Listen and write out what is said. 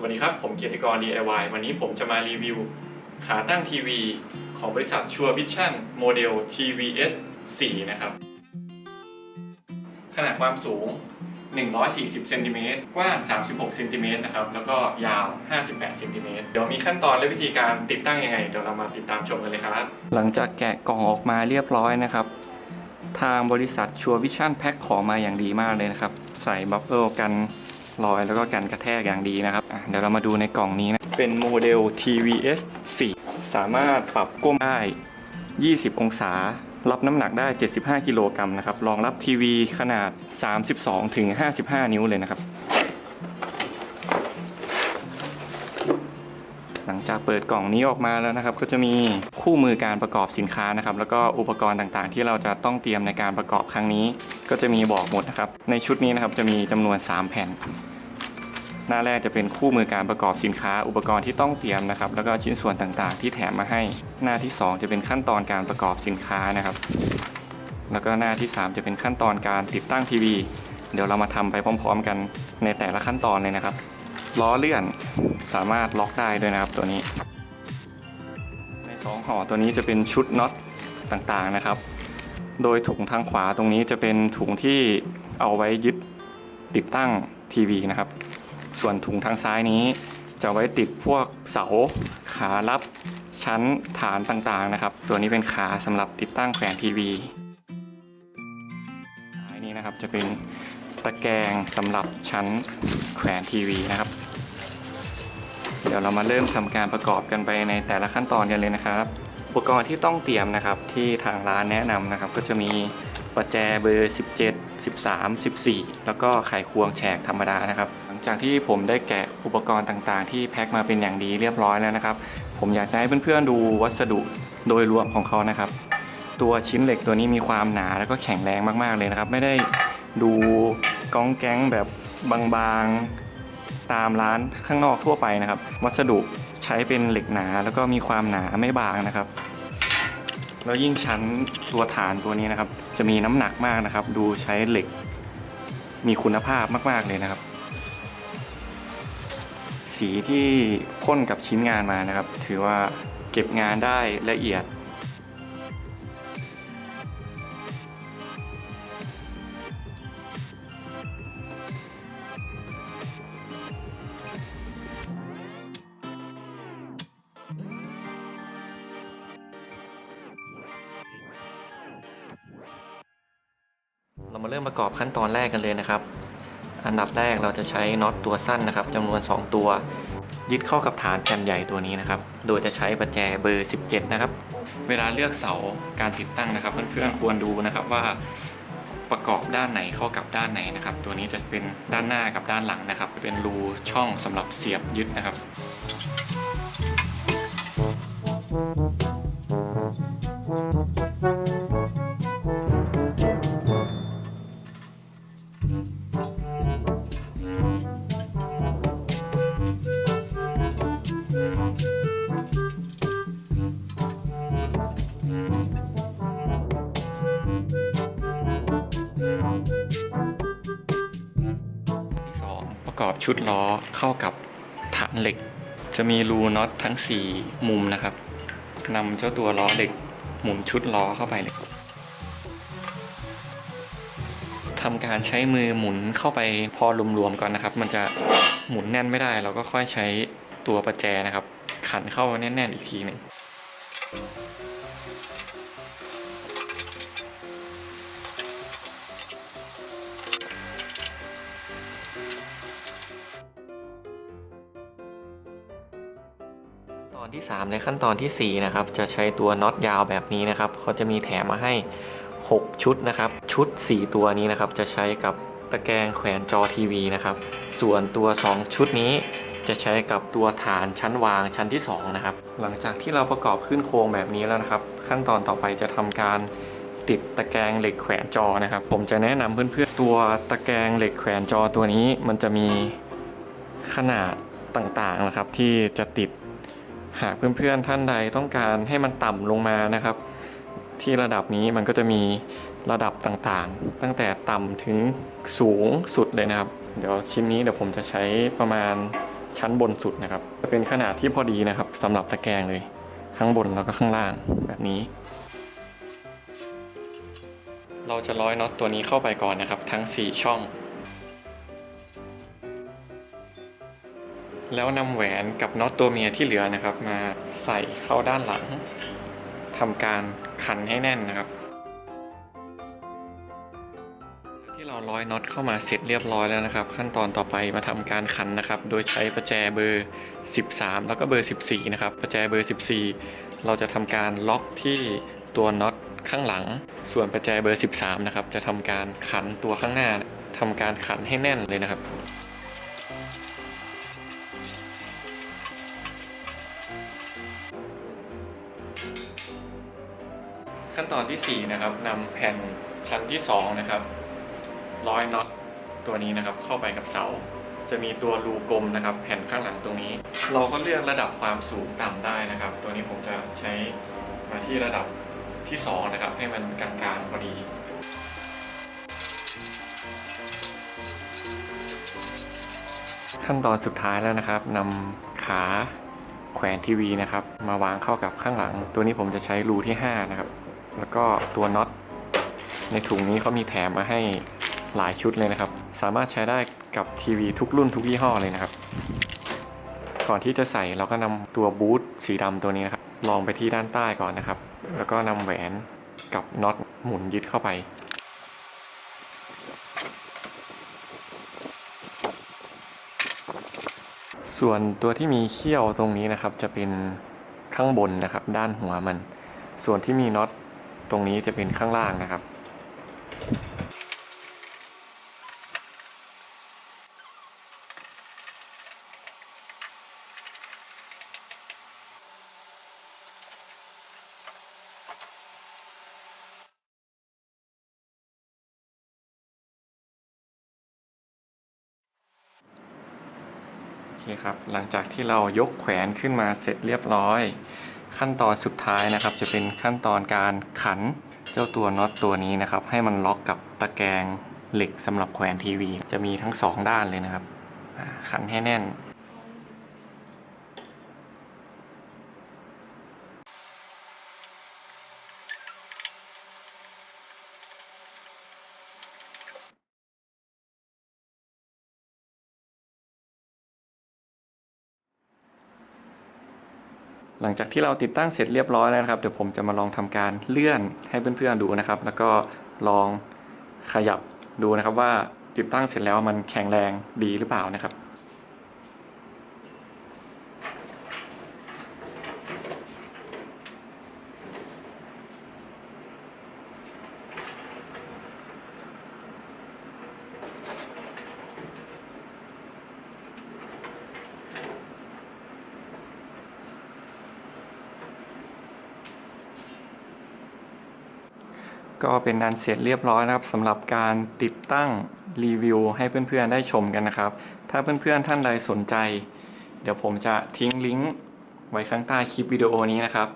สวัสดีครับ ผมเกียรติกร DIY วันนี้ผมจะมารีวิว ขาตั้งทีวี ของบริษัทชัวร์วิชั่นโมเดล TVS 4 นะครับ ขนาดความสูง 140 เซนติเมตรกว้าง 36 เซนติเมตรนะครับ แล้วก็ยาว 58 เซนติเมตรเดี๋ยวมีขั้นตอนและวิธีการติดตั้งยังไง เดี๋ยวเรามาติดตามชมกันเลยครับ หลังจากแกะกล่องออกมาเรียบร้อยนะครับ ทางบริษัทชัวร์วิชั่นแพ็คของมาอย่างดีมากเลยนะครับ ใส่บัฟเฟิลกัน รอยแล้วก็กันกระแทกอย่างดีนะครับเดี๋ยวเรามาดูในกล่องนี้นะเป็นโมเดล TVS 4 สามารถปรับก้มได้ 20 องศา รับน้ำหนักได้ 75 กิโลกรัมนะครับรองรับทีวีขนาด 32ถึง55 นิ้วเลยนะครับ หลังจากเปิดกล่องนี้ออกมาแล้วนะครับ ก็จะมีคู่มือการประกอบสินค้านะครับ แล้วก็อุปกรณ์ต่างๆ ที่เราจะต้องเตรียมในการประกอบครั้งนี้ ก็จะมีบอกหมดนะครับ ในชุดนี้นะครับจะมีจำนวน 3 แผ่น หน้าแรกจะเป็นคู่มือการประกอบสินค้า อุปกรณ์ที่ต้องเตรียมนะครับ แล้วก็ชิ้นส่วนต่างๆ ที่แถมมาให้ หน้าที่ 2 จะเป็นขั้นตอนการประกอบสินค้านะครับ แล้วก็หน้าที่ 3 จะเป็นขั้นตอนการติดตั้งทีวี เดี๋ยวเรามาทำไปพร้อม ๆ กันในแต่ละขั้นตอนเลยนะครับ ล้อเลื่อนสามารถล็อกได้ด้วยนะครับตัวนี้ ในสองห่อตัวนี้จะเป็นชุดน็อตต่างๆนะครับ โดยถุงทางขวาตรงนี้จะเป็นถุงที่เอาไว้ยึดติดตั้งทีวีนะครับ ส่วนถุงทางซ้ายนี้ จะไว้ติดพวกเสาขารับชั้นฐานต่างๆนะครับ ตัวนี้เป็นขาสำหรับติดตั้งแขวนทีวีซ้ายนี้นะครับจะเป็นตะแกรงสำหรับชั้น แขวนทีวีนะครับ เดี๋ยวเรามาเริ่มทำการประกอบกันไปในแต่ละขั้นตอนกันเลยนะครับ อุปกรณ์ที่ต้องเตรียมนะครับ ที่ทางร้านแนะนำนะครับ ก็จะมีประแจเบอร์ 17 13 14 แล้วก็ไขควงแฉกธรรมดานะครับ หลังจากที่ผมได้แกะอุปกรณ์ต่างๆ ที่แพ็คมาเป็นอย่างดีเรียบร้อยแล้วนะครับ ผมอยากจะให้เพื่อนๆดูวัสดุโดยรวมของเขานะครับ ตัวชิ้นเหล็กตัวนี้มีความหนาแล้วก็แข็งแรงมากๆเลยนะครับ ไม่ได้ดูก้องแก๊งแบบ บางๆตามร้านข้างนอกทั่วไปนะครับ วัสดุใช้เป็นเหล็กหนาแล้วก็มีความหนาไม่บางนะครับ แล้วยิ่งชั้นตัวฐานตัวนี้นะครับ จะมีน้ำหนักมากนะครับ ดูใช้เหล็กมีคุณภาพมาก ๆ เลยนะครับ สีที่พ่นกับชิ้นงานมานะครับ ถือว่าเก็บงานได้ละเอียด เรามาเริ่มประกอบขั้นตอนแรกกันเลยนะครับ อันดับแรกเราจะใช้น็อตตัวสั้นนะครับจำนวน 2 ตัว ยึดเข้ากับฐานแผ่นใหญ่ตัวนี้นะครับ โดยจะใช้ประแจเบอร์ 17 นะครับ เวลาเลือกเสาการติดตั้งนะครับเพื่อนๆควรดูนะครับว่าประกอบด้านไหนเข้ากับด้านไหนนะครับ ตัวนี้จะเป็นด้านหน้ากับด้านหลังนะครับ เป็นรูช่องสำหรับเสียบยึดนะครับ ชุดล้อเข้ากับฐานเหล็ก จะมีรูน็อตทั้ง 4 มุมนะครับนำเจ้าตัวล้อเหล็กหมุนชุดล้อเข้าไปเลยทำการใช้มือหมุนเข้าไปพอรวมๆก่อนนะครับ มันจะหมุนแน่นไม่ได้ เราก็ค่อยใช้ตัวประแจนะครับ ขันเข้าแน่นๆอีกทีหนึ่ง อนที่ 3 ในขั้นตอนทีสี่ 4 นะครับ จะใช้ตัวน็อตยาวแบบนี้นะครับเขาจะมีแถมมาให้ 6 ชุดนะครับ ชุด 4 ตัวนี้นะครับ จะใช้กับตะแกรงแขวนจอทีวีนะครับ ส่วนตัว 2 ชุดนี้จะใช้กับตัวฐานชั้นวางชั้นที่ 2 นะครับ หลังจากที่เราประกอบขึ้นโครงแบบนี้แล้วนะครับ ขั้นตอนต่อไปจะทำการติดตะแกรงเหล็กแขวนจอนะครับ ผมจะแนะนำเพื่อนๆตัวตะแกรงเหล็กแขวนจอตัวนี้มันจะมีขนาดต่างๆนะครับ ที่จะติด หากเพื่อนๆท่านใดต้องการให้มันต่ำลงมานะครับ ที่ระดับนี้มันก็จะมีระดับต่างๆ ตั้งแต่ต่ำถึงสูงสุดเลยนะครับ เดี๋ยวชิ้นนี้เดี๋ยวผมจะใช้ประมาณชั้นบนสุดนะครับจะเป็นขนาดที่พอดีนะครับสำหรับตะแกรงเลยข้างบนแล้วก็ข้างล่างแบบนี้ เราจะร้อยน็อตตัวนี้เข้าไปก่อนนะครับ ทั้ง 4 ช่อง แล้วนำแหวนกับน็อตตัวเมียที่เหลือนะครับ มาใส่เข้าด้านหลังทำการขันให้แน่นนะครับ ที่เราร้อยน็อตเข้ามาเสร็จเรียบร้อยแล้วนะครับ ขั้นตอนต่อไปมาทำการขันนะครับ โดยใช้ประแจเบอร์ 13 แล้วก็เบอร์ 14 นะครับ ประแจเบอร์ 14 เราจะทำการล็อกที่ตัวน็อตข้างหลัง ส่วนประแจเบอร์ 13 นะครับ จะทำการขันตัวข้างหน้าทำการขันให้แน่นเลยนะครับ ขั้นตอนที่ 4 นะครับนำแผ่นชั้นที่ 2 นะครับร้อยน็อตตัวนี้นะครับเข้าไปกับเสา จะมีตัวรูกลมนะครับ แผ่นข้างหลังตรงนี้ เราก็เลือกระดับความสูงต่ำได้นะครับ ตัวนี้ผมจะใช้มาที่ระดับที่ 2 นะครับ ให้มันกลางๆพอดีขั้นตอนสุดท้ายแล้วนะครับนำขาแขวนทีวีนะครับ มาวางเข้ากับข้างหลัง ตัวนี้ผมจะใช้รูที่ 5 นะครับ แล้วก็ตัวน็อตในถุงนี้เขามีแถมมาให้หลายชุดเลยนะครับ สามารถใช้ได้กับทีวีทุกรุ่นทุกยี่ห้อเลยนะครับ ก่อนที่จะใส่เราก็นำตัวบูทสีดำตัวนี้นะครับลองไปที่ด้านใต้ก่อนนะครับ แล้วก็นำแหวนกับน็อตหมุนยึดเข้าไปส่วนตัวที่มีเขี้ยวตรงนี้นะครับจะเป็นข้างบนนะครับ ด้านหัวมัน ส่วนที่มีน็อต ตรงนี้จะเป็นข้างล่างนะครับ โอเคครับ หลังจากที่เรายกแขวนขึ้นมาเสร็จเรียบร้อย ขั้นตอนสุดท้ายนะครับ จะเป็นขั้นตอนการขันเจ้าตัวน็อตตัวนี้นะครับ ให้มันล็อกกับตะแกรงเหล็กสำหรับแขวนทีวี จะมีทั้งสองด้านเลยนะครับขันให้แน่น หลังจากที่เราติดตั้งเสร็จเรียบร้อยแล้วนะครับ เดี๋ยวผมจะมาลองทำการเลื่อนให้เพื่อนๆดูนะครับ แล้วก็ลองขยับดูนะครับว่าติดตั้งเสร็จแล้วมันแข็งแรงดีหรือเปล่านะครับ ก็เป็นอันเสร็จเรียบร้อยนะครับสำหรับการติดตั้งรีวิวให้เพื่อนๆได้ชมกันนะครับ ถ้าเพื่อนๆท่านใดสนใจ เดี๋ยวผมจะทิ้งลิงก์ไว้ข้างใต้คลิปวิดีโอนี้นะครับ